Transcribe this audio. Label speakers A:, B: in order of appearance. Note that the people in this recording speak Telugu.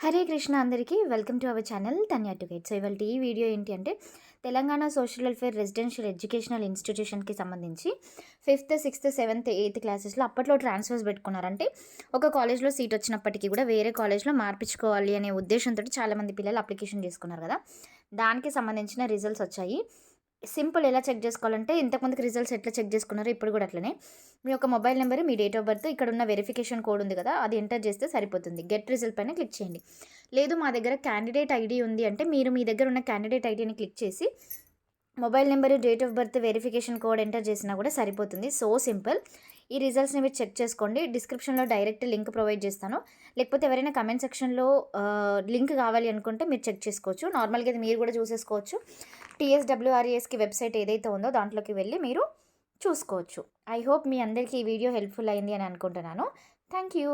A: హరే కృష్ణ అందరికీ welcome to our channel Tanya టుగేట్ so ఇవాళ ఈ వీడియో ఏంటి అంటే Telangana social welfare residential educational ఇన్స్టిట్యూషన్కి సంబంధించి ఫిఫ్త్ సిక్స్త్ సెవెంత్ ఎయిత్ క్లాసెస్లో అప్పట్లో ట్రాన్స్ఫర్స్ పెట్టుకున్నారంటే ఒక కాలేజ్లో సీట్ వచ్చినప్పటికీ కూడా వేరే కాలేజ్లో మార్పించుకోవాలి అనే ఉద్దేశంతో చాలామంది పిల్లలు అప్లికేషన్ చేసుకున్నారు కదా. దానికి సంబంధించిన రిజల్ట్స్ వచ్చాయి. సింపుల్ ఎలా చెక్ చేసుకోవాలంటే ఇంతకుముందుకు రిజల్ట్స్ ఎట్లా చెక్ చేసుకున్నారో ఇప్పుడు కూడా అట్లనే. మీ యొక్క మొబైల్ నెంబర్ మీ డేట్ ఆఫ్ బర్త్ ఇక్కడ ఉన్న వెరిఫికేషన్ కోడ్ ఉంది కదా అది ఎంటర్ చేస్తే సరిపోతుంది. గెట్ రిజల్ట్ పైన క్లిక్ చేయండి. లేదు మా దగ్గర క్యాండిడేట్ ఐడి ఉంది అంటే మీరు మీ దగ్గర ఉన్న క్యాండిడేట్ ఐడిని క్లిక్ చేసి mobile number date of birth verification code enter చేసినా కూడా సరిపోతుంది. So simple. ఈ రిజల్ట్స్ని మీరు చెక్ చేసుకోండి. డిస్క్రిప్షన్లో డైరెక్ట్ లింక్ ప్రొవైడ్ చేస్తాను. లేకపోతే ఎవరైనా కమెంట్ సెక్షన్లో లింక్ కావాలి అనుకుంటే మీరు చెక్ చేసుకోవచ్చు. నార్మల్గా ఇది మీరు కూడా చూసేసుకోవచ్చు. టీఎస్డబ్ల్యూఆర్ఏఎస్కి వెబ్సైట్ ఏదైతే ఉందో దాంట్లోకి వెళ్ళి మీరు చూసుకోవచ్చు. ఐ హోప్ మీ అందరికీ ఈ వీడియో హెల్ప్ఫుల్ అయింది అని అనుకుంటున్నాను. Thank you